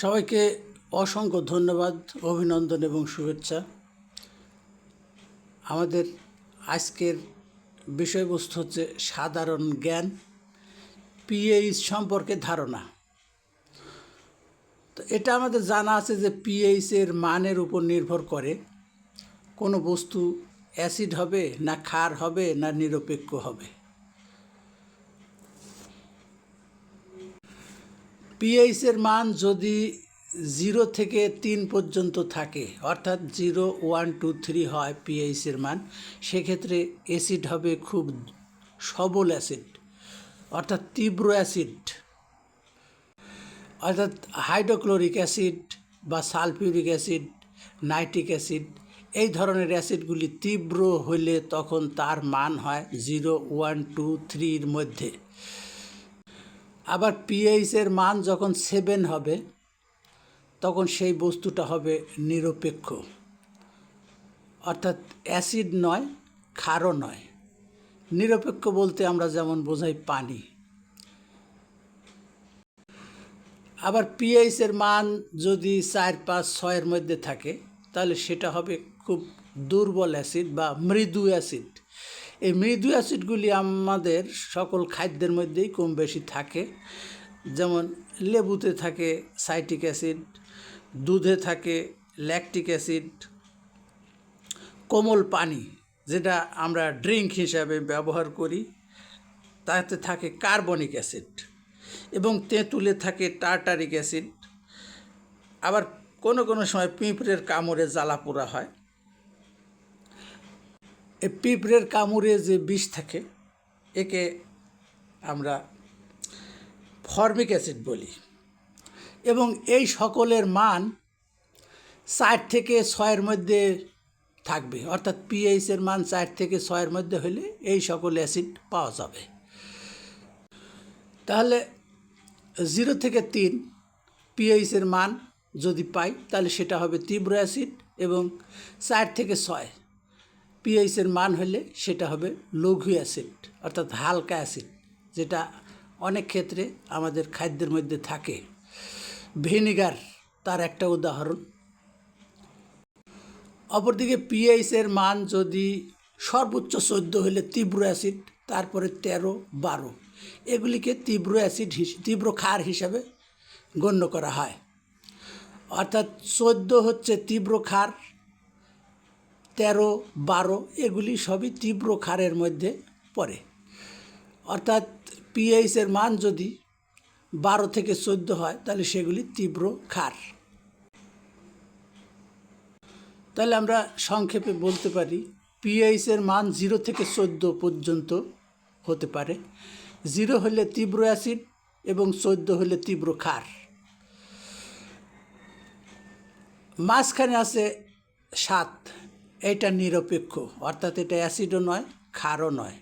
সবাইকে অসংখ্য ধন্যবাদ, অভিনন্দন এবং শুভেচ্ছা। আমাদের আজকের বিষয়বস্তু হচ্ছে সাধারণ জ্ঞান, পিএইচ সম্পর্কে ধারণা। তো এটা আমাদের জানা আছে যে পিএইচ এর মানের উপর নির্ভর করে কোনো বস্তু অ্যাসিড হবে না ক্ষার হবে না নিরপেক্ষ হবে। পিএইচ এর মান যদি জিরো থেকে তিন পর্যন্ত থাকে, অর্থাৎ জিরো ওয়ান টু থ্রি হয় পিএইচ এর মান, সেক্ষেত্রে অ্যাসিড হবে খুব সবল অ্যাসিড অর্থাৎ তীব্র অ্যাসিড অর্থাৎ হাইড্রোক্লোরিক অ্যাসিড বা সালফিউরিক অ্যাসিড নাইট্রিক অ্যাসিড এই ধরনের অ্যাসিডগুলি তীব্র হলে তখন তার মান হয় জিরো ওয়ান টু থ্রির মধ্যে। আবার পিএইচের মান যখন সেভেন হবে, তখন সেই বস্তুটা হবে নিরপেক্ষ। অর্থাৎ অ্যাসিড নয়, ক্ষারও নয়। নিরপেক্ষ বলতে আমরা যেমন বোঝাই পানি। আবার পিএইচের মান যদি চার, পাঁচ, ছয়ের মধ্যে থাকে, তাহলে সেটা হবে খুব দুর্বল অ্যাসিড বা মৃদু অ্যাসিড এই মৃদু অ্যাসিডগুলি আমাদের সকল খাদ্যের মধ্যেই কম বেশি থাকে। যেমন লেবুতে থাকে সাইটিক অ্যাসিড, দুধে থাকে ল্যাকটিক অ্যাসিড, কোমল পানি, যেটা আমরা ড্রিঙ্ক হিসাবে ব্যবহার করি, তাতে থাকে কার্বনিক অ্যাসিড এবং তেঁতুলে থাকে টার্টারিক অ্যাসিড। আবার কোনো কোনো সময় পিঁপড়ের কামড়ে জ্বালা পোড়া হয়। পিঁপড়ের কামড়ে যে বিষ থাকে, একে আমরা ফর্মিক অ্যাসিড বলি। এবং এই সকলের মান চার থেকে ছয়ের মধ্যে থাকবে, অর্থাৎ পিএইচ এর মান চার থেকে ছয়ের মধ্যে হলে এই সকল অ্যাসিড পাওয়া যাবে। তাহলে জিরো থেকে তিন পিএইচ এর মান যদি পাই, তাহলে সেটা হবে তীব্র অ্যাসিড এবং চার থেকে ছয় পিএইচ এর মান হলে সেটা হবে লঘু অ্যাসিড, অর্থাৎ হালকা অ্যাসিড, যেটা অনেক ক্ষেত্রে আমাদের খাদ্যের মধ্যে থাকে। ভিনিগার তার একটা উদাহরণ। অপরদিকে পিএইচ এর মান যদি সর্বোচ্চ চোদ্দ হলে তীব্র অ্যাসিড, তারপরে তেরো, বারো, এগুলিকে তীব্র অ্যাসিড তীব্র ক্ষার হিসাবে গণ্য করা হয়। অর্থাৎ চোদ্দ হচ্ছে তীব্র ক্ষার তেরো, বারো এগুলি সবই তীব্র ক্ষারের মধ্যে পড়ে। অর্থাৎ পিএইচের মান যদি বারো থেকে চোদ্দ হয়, তাহলে সেগুলি তীব্র ক্ষার। তাহলে আমরা সংক্ষেপে বলতে পারি পিএইচের মান জিরো থেকে চোদ্দ পর্যন্ত হতে পারে। জিরো হলে তীব্র অ্যাসিড এবং চোদ্দ হলে তীব্র ক্ষার। মাঝখানে আছে সাত। এটা নিরপেক্ষ, অর্থাৎ এটা অ্যাসিডও নয়, ক্ষারও নয়।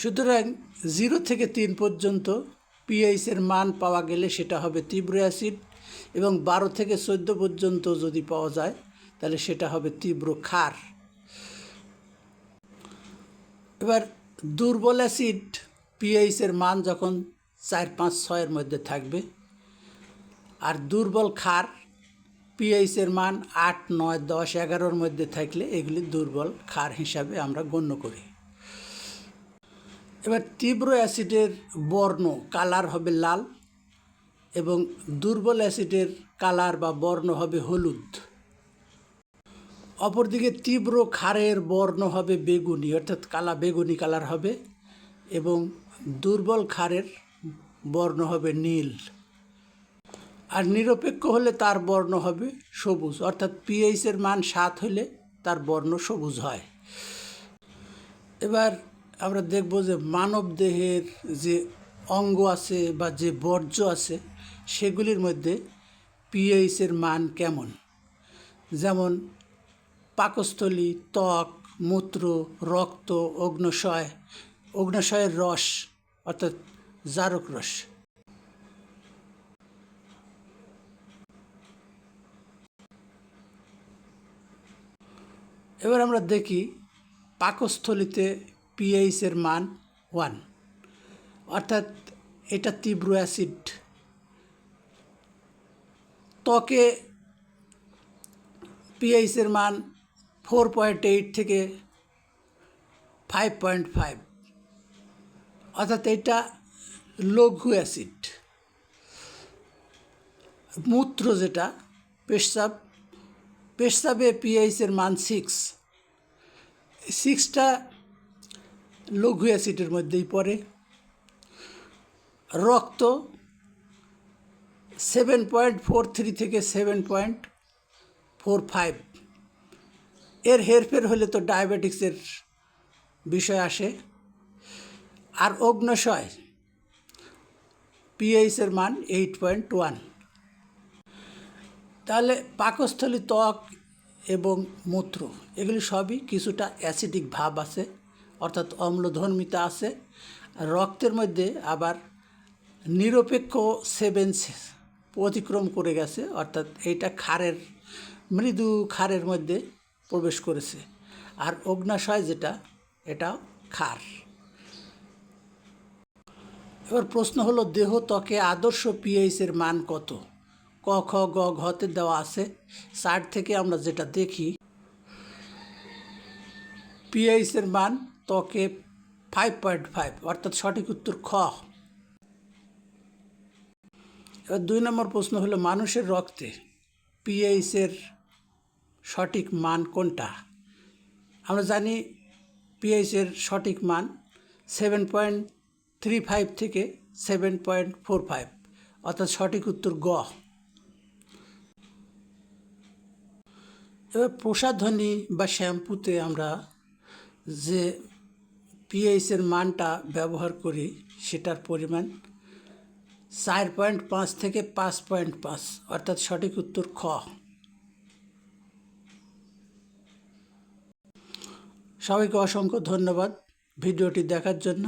সুতরাং জিরো থেকে তিন পর্যন্ত পিএইচের মান পাওয়া গেলে সেটা হবে তীব্র অ্যাসিড এবং বারো থেকে চোদ্দ পর্যন্ত যদি পাওয়া যায়, তাহলে সেটা হবে তীব্র ক্ষার। এবার দুর্বল অ্যাসিড পিএইচের মান যখন চার, পাঁচ ছয়ের মধ্যে থাকবে, আর দুর্বল ক্ষার পিএইচের মান আট, নয়, দশ, এগারোর মধ্যে থাকলে এগুলি দুর্বল ক্ষার হিসাবে আমরা গণ্য করি। এবার তীব্র অ্যাসিডের বর্ণ কালার হবে লাল এবং দুর্বল অ্যাসিডের কালার বা বর্ণ হবে হলুদ। অপরদিকে তীব্র ক্ষারের বর্ণ হবে বেগুনি, অর্থাৎ কালা বেগুনি কালার হবে এবং দুর্বল ক্ষারের বর্ণ হবে নীল। আর নিরপেক্ষ হলে তার বর্ণ হবে সবুজ। অর্থাৎ পিএইচের মান সাত হলে তার বর্ণ সবুজ হয়। এবার আমরা দেখব যে মানব দেহের যে অঙ্গ আছে বা যে বর্জ্য আছে, সেগুলির মধ্যে পিএইচের মান কেমন? যেমন পাকস্থলী, ত্বক, মূত্র, রক্ত, অগ্নশয়, অগ্নশয়ের রস, অর্থাৎ জারক রস। এবার আমরা দেখি পাকস্থলিতে পিএইচের মান ওয়ান অর্থাৎ এটা তীব্র অ্যাসিড ত্বকে পিএইচের মান ফোর পয়েন্ট এইট থেকে ফাইভ পয়েন্ট ফাইভ অর্থাৎ এটা লঘু অ্যাসিড মূত্র যেটা, পেশাব পেশাবে পিএইচের মান সিক্স সিক্সটা লঘু অ্যাসিডের মধ্যেই পড়ে। রক্ত সেভেন পয়েন্ট ফোর থ্রি থেকে সেভেন পয়েন্ট ফোর ফাইভ এর হেরফের হলে তো ডায়াবেটিক্সের বিষয় আসে। আর অগ্নশয় পিএইচের মান এইট পয়েন্ট ওয়ান তাহলে পাকস্থলী ত্বক এবং মূত্র, এগুলি সবই কিছুটা অ্যাসিডিক ভাব আছে, অর্থাৎ অম্লধর্মিতা আছে। রক্তের মধ্যে আবার নিরপেক্ষ সেভেন অতিক্রম করে গেছে, অর্থাৎ এইটা ক্ষারের, মৃদু ক্ষারের মধ্যে প্রবেশ করেছে। আর অগ্নাশয় যেটা, এটাও ক্ষার। এবার প্রশ্ন হলো, দেহ ত্বকে আদর্শ পিএইচের মান কত? ক, খ, গ ঘতে দেওয়া আছে। চার্ট থেকে আমরা যেটা দেখি পিএইচের মান ত্বকে ফাইভ পয়েন্ট ফাইভ অর্থাৎ সঠিক উত্তর খ। এবার দুই নম্বর প্রশ্ন হলো, মানুষের রক্তে পিএইচের সঠিক মান কোনটা? আমরা জানি পিএইচের সঠিক মান সেভেন পয়েন্ট থ্রি ফাইভ থেকে সেভেন পয়েন্ট ফোর ফাইভ অর্থাৎ সঠিক উত্তর গ। এবার প্রসাধনী বা শ্যাম্পুতে আমরা যে পিএইচের মানটা ব্যবহার করি, সেটার পরিমাণ চার পয়েন্ট পাঁচ থেকে পাঁচ পয়েন্ট পাঁচ, অর্থাৎ সঠিক উত্তর খ। সবাইকে অসংখ্য ধন্যবাদ ভিডিওটি দেখার জন্য।